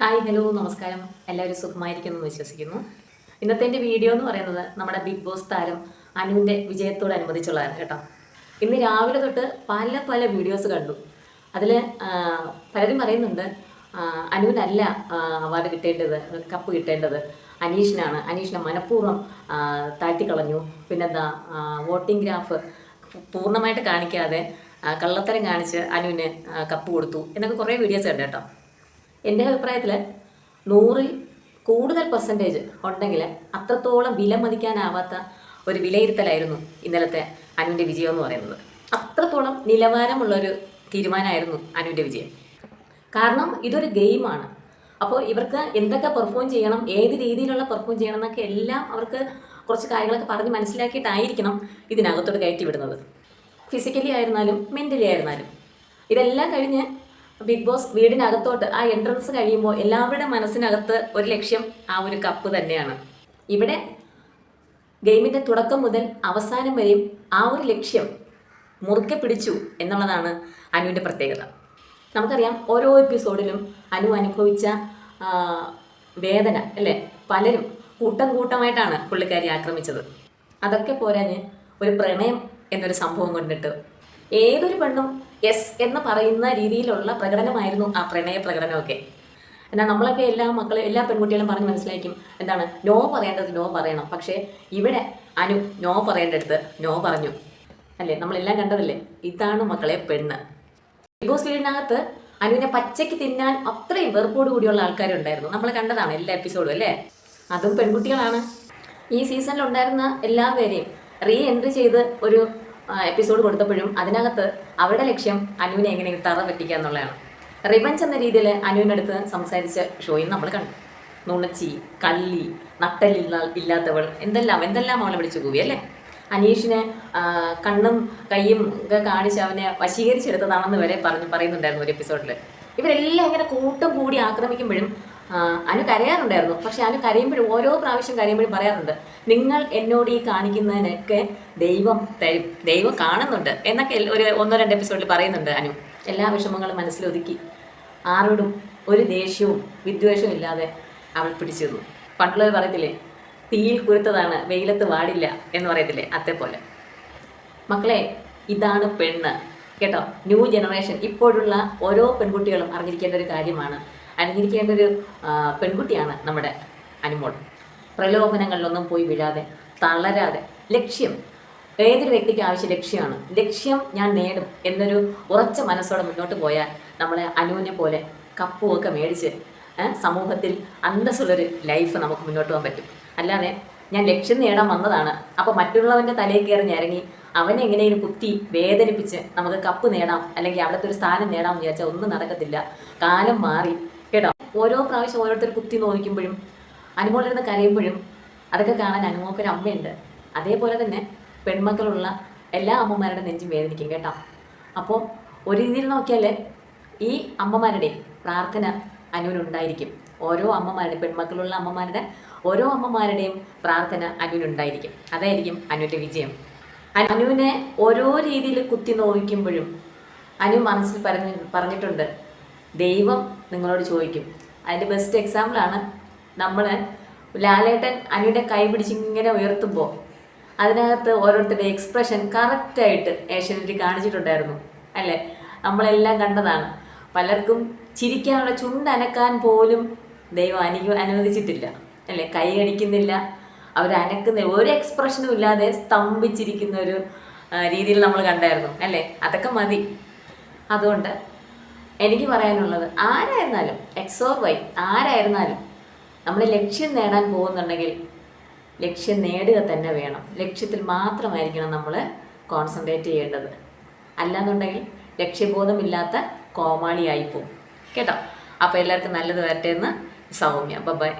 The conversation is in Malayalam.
ഹായ് ഹലോ നമസ്കാരം. എല്ലാവരും സുഖമായിരിക്കുന്നു എന്ന് വിശ്വസിക്കുന്നു. ഇന്നത്തെ എന്റെ വീഡിയോ എന്ന് പറയുന്നത് നമ്മുടെ ബിഗ് ബോസ് താരം അനുവിന്റെ വിജയത്തോടനുബന്ധിച്ചുള്ളതാണ് കേട്ടോ. ഇന്ന് രാവിലെ തൊട്ട് പല പല വീഡിയോസ് കണ്ടു. അതിൽ പലരും പറയുന്നുണ്ട് അനുവിനല്ല അവാർഡ് കിട്ടേണ്ടത് കപ്പ് കിട്ടേണ്ടത് അനീഷിനാണ്. അനീഷിനെ മനഃപൂർവം താഴ്ത്തിക്കളഞ്ഞു. പിന്നെന്താ വോട്ടിംഗ് ഗ്രാഫ് പൂർണമായിട്ട് കാണിക്കാതെ കള്ളത്തരം കാണിച്ച് അനുവിന് കപ്പ് കൊടുത്തു. എന്നൊക്കെ കുറേ വീഡിയോസ് കണ്ടു കേട്ടോ. എന്റെ അഭിപ്രായത്തിൽ നൂറിൽ കൂടുതൽ പെർസെന്റേജ് ഉണ്ടെങ്കിൽ അത്രത്തോളം വില മതിക്കാനാവാത്ത ഒരു വിലയിരുത്തലായിരുന്നു ഇന്നലത്തെ അനുവിന്റെ വിജയം എന്ന് പറയുന്നത്. അത്രത്തോളം നിലവാരമുള്ളൊരു തീരുമാനമായിരുന്നു അനുവിന്റെ വിജയം. കാരണം ഇതൊരു ഗെയിമാണ്. അപ്പോൾ ഇവർക്ക് എന്തൊക്കെ പെർഫോം ചെയ്യണം ഏത് രീതിയിലുള്ള പെർഫോം ചെയ്യണം എന്നൊക്കെ എല്ലാം അവർക്ക് കുറച്ച് കാര്യങ്ങളൊക്കെ പറഞ്ഞ് മനസ്സിലാക്കിയിട്ടായിരിക്കണം ഇതിനകത്തോട്ട് കയറ്റി വിടുന്നത്. ഫിസിക്കലി ആയിരുന്നാലും മെന്റലി ആയിരുന്നാലും. ഇതെല്ലാം കഴിഞ്ഞ് ബിഗ് ബോസ് വീടിനകത്തോട്ട് ആ എൻട്രൻസ് കഴിയുമ്പോൾ എല്ലാവരുടെ മനസ്സിനകത്ത് ഒരു ലക്ഷ്യം ആ ഒരു കപ്പ് തന്നെയാണ്. ഇവിടെ ഗെയിമിന്റെ തുടക്കം മുതൽ അവസാനം വരെയും ആ ഒരു ലക്ഷ്യം മുറുക്കെ പിടിച്ചു എന്നുള്ളതാണ് അനുവിന്റെ പ്രത്യേകത. നമുക്കറിയാം ഓരോ എപ്പിസോഡിലും അനു അനുഭവിച്ച വേദന അല്ലേ? പലരും കൂട്ടം കൂട്ടമായിട്ടാണ് പുള്ളിക്കാരി ആക്രമിച്ചത്. അതൊക്കെ പോരാഞ്ഞ് ഒരു പ്രണയം എന്നൊരു സംഭവം കൊണ്ടിട്ട് ഏതൊരു പെണ്ണും എസ് എന്ന് പറയുന്ന രീതിയിലുള്ള പ്രകടനമായിരുന്നു ആ പ്രണയ പ്രകടനമൊക്കെ. എന്നാൽ നമ്മളൊക്കെ എല്ലാ മക്കളും എല്ലാ പെൺകുട്ടികളും പറഞ്ഞ് മനസ്സിലാക്കും എന്താണ്? നോ പറയേണ്ടത് നോ പറയണം. പക്ഷേ ഇവിടെ അനു നോ പറയേണ്ടടുത്ത് നോ പറഞ്ഞു. അല്ലേ? നമ്മളെല്ലാം കണ്ടതല്ലേ? ഇതാണ് മക്കളെ പെണ്ണ്. ബിഗ് ബോസ് വീടിനകത്ത് അനുവിനെ പച്ചയ്ക്ക് തിന്നാൻ അത്രയും വെറുപ്പോട് കൂടിയുള്ള ആൾക്കാരുണ്ടായിരുന്നു. നമ്മൾ കണ്ടതാണ് എല്ലാ എപ്പിസോഡും അല്ലേ? അതും പെൺകുട്ടികളാണ്. ഈ സീസണിൽ ഉണ്ടായിരുന്ന എല്ലാവരെയും റീ എൻട്രി ചെയ്ത് ഒരു എപ്പിസോഡ് കൊടുത്തപ്പോഴും അതിനകത്ത് അവരുടെ ലക്ഷ്യം അനുവിനെ എങ്ങനെ തറ പറ്റിക്കുക എന്നുള്ളതാണ്. റിവഞ്ച് എന്ന രീതിയിൽ അനുവിനടുത്ത് സംസാരിച്ച ഷോയും നമ്മൾ കണ്ടു. നുണച്ചി കള്ളി നട്ടലില്ല ഇല്ലാത്തവൾ എന്തെല്ലാം എന്തെല്ലാം അവളെ വിളിച്ചു കൂവി അല്ലേ? അനീഷിനെ കണ്ണും കൈയും ഒക്കെ കാണിച്ച് അവനെ വശീകരിച്ചെടുത്തതാണെന്ന് വരെ പറഞ്ഞ് പറയുന്നുണ്ടായിരുന്നു ഒരു എപ്പിസോഡിൽ ഇവരെല്ലാം ഇങ്ങനെ കൂട്ടം കൂടി ആക്രമിക്കുമ്പോഴും അനു കരയാറുണ്ടായിരുന്നു. പക്ഷെ അനു കരയുമ്പോഴും ഓരോ പ്രാവശ്യം കരയുമ്പോഴും പറയാറുണ്ട് നിങ്ങൾ എന്നോട് ഈ കാണിക്കുന്നതിനൊക്കെ ദൈവം ദൈവം കാണുന്നുണ്ട് എന്നൊക്കെ ഒരു ഒന്നോ രണ്ട് എപ്പിസോഡിൽ പറയുന്നുണ്ട് അനു. എല്ലാ വിഷമങ്ങളും മനസ്സിലൊതുക്കി ആരോടും ഒരു ദേഷ്യവും വിദ്വേഷവും ഇല്ലാതെ അവൾ പിടിച്ചിരുന്നു പണ്ടുള്ളവർ പറയത്തില്ലേ തീയിൽ കുരുത്തതാണ് വെയിലത്ത് വാടില്ല എന്ന് പറയത്തില്ലേ അതേപോലെ മക്കളെ ഇതാണ് പെണ്ണ്. കേട്ടോ? New generation. ഇപ്പോഴുള്ള ഓരോ പെൺകുട്ടികളും അറിഞ്ഞിരിക്കേണ്ട ഒരു കാര്യമാണ് അറിഞ്ഞിരിക്കേണ്ട ഒരു പെൺകുട്ടിയാണ് നമ്മുടെ അനുമോൾ. പ്രലോഭനങ്ങളിലൊന്നും പോയി വീഴാതെ തളരാതെ. ലക്ഷ്യം. ഏതൊരു വ്യക്തിക്ക് ആവശ്യ ലക്ഷ്യമാണ്. ലക്ഷ്യം ഞാൻ നേടും എന്നൊരു ഉറച്ച മനസ്സോടെ മുന്നോട്ട് പോയാൽ നമ്മളെ അനുവിനെ പോലെ കപ്പുമൊക്കെ മേടിച്ച് സമൂഹത്തിൽ അന്തസ്സുള്ളൊരു ലൈഫ് നമുക്ക് മുന്നോട്ട് പോകാൻ പറ്റും. അല്ലാതെ ഞാൻ ലക്ഷ്യം നേടാൻ വന്നതാണ്. അപ്പോൾ മറ്റുള്ളവന്റെ തലയിൽ കയറി ഞരങ്ങി അവനെ എങ്ങനെയെങ്കിലും കുത്തി വേദനിപ്പിച്ച് നമുക്ക് കപ്പ് നേടാം അല്ലെങ്കിൽ അവിടുത്തെ ഒരു സ്ഥാനം നേടാം എന്ന് വിചാരിച്ചാൽ ഒന്നും നടക്കത്തില്ല. കാലം മാറി കേട്ടോ? ഓരോ പ്രാവശ്യം ഓരോരുത്തർ കുത്തി നോക്കുമ്പോഴും അനുമോളിരുന്ന് കരയുമ്പോഴും അതൊക്കെ കാണാൻ അനുമോക്കൊരു അമ്മയുണ്ട്. അതേപോലെ തന്നെ പെൺമക്കളുള്ള എല്ലാ അമ്മമാരുടെ നെഞ്ചും വേദനിക്കും കേട്ടോ. അപ്പോൾ ഒരു രീതിയിൽ നോക്കിയാൽ ഈ അമ്മമാരുടെ പ്രാർത്ഥന അനുവിനുണ്ടായിരിക്കും. ഓരോ അമ്മമാരുടെ പെൺമക്കളുള്ള അമ്മമാരുടെ ഓരോ അമ്മമാരുടെയും പ്രാർത്ഥന അനുവിനുണ്ടായിരിക്കും. അതായിരിക്കും അനുവിന്റെ വിജയം. അനു- അനുവിനെ ഓരോ രീതിയിൽ കുത്തി നോവിക്കുമ്പോഴും അനു മനസ്സിൽ പറഞ്ഞു പറഞ്ഞിട്ടുണ്ട്. ദൈവം നിങ്ങളോട് ചോദിക്കും. അതിന്റെ ബെസ്റ്റ് എക്സാമ്പിളാണ് നമ്മൾ ലാലേട്ടൻ അനിയുടെ കൈ പിടിച്ച് ഇങ്ങനെ ഉയർത്തുമ്പോൾ അതിനകത്ത് ഓരോരുത്തരുടെ എക്സ്പ്രഷൻ കറക്റ്റായിട്ട് ഏഷ്യനെറ്റ് കാണിച്ചിട്ടുണ്ടായിരുന്നു അല്ലേ? നമ്മളെല്ലാം കണ്ടതാണ്. പലർക്കും ചിരിക്കാനുള്ള ചുണ്ട് അനക്കാൻ പോലും ദൈവം അനു അനുവദിച്ചിട്ടില്ല അല്ലേ? കൈ അടിക്കുന്നില്ല അവർ അനക്കുന്ന ഒരു എക്സ്പ്രഷനും ഇല്ലാതെ സ്തംഭിച്ചിരിക്കുന്ന ഒരു രീതിയിൽ നമ്മൾ കണ്ടായിരുന്നു അല്ലേ? അതൊക്കെ മതി. അതുകൊണ്ട് എനിക്ക് പറയാനുള്ളത് ആരായിരുന്നാലും എക്സോർ വൈ ആരായിരുന്നാലും നമ്മൾ ലക്ഷ്യം നേടാൻ പോകുന്നുണ്ടെങ്കിൽ ലക്ഷ്യം നേടുക തന്നെ വേണം. ലക്ഷ്യത്തിൽ മാത്രമായിരിക്കണം നമ്മൾ കോൺസെൻട്രേറ്റ് ചെയ്യേണ്ടത്. അല്ലാന്നുണ്ടെങ്കിൽ ലക്ഷ്യബോധമില്ലാത്ത കോമാളിയായിപ്പോവും കേട്ടോ? അപ്പോൾ എല്ലാവർക്കും നല്ലത് വരട്ടെ എന്ന് സൗമ്യ. ബൈ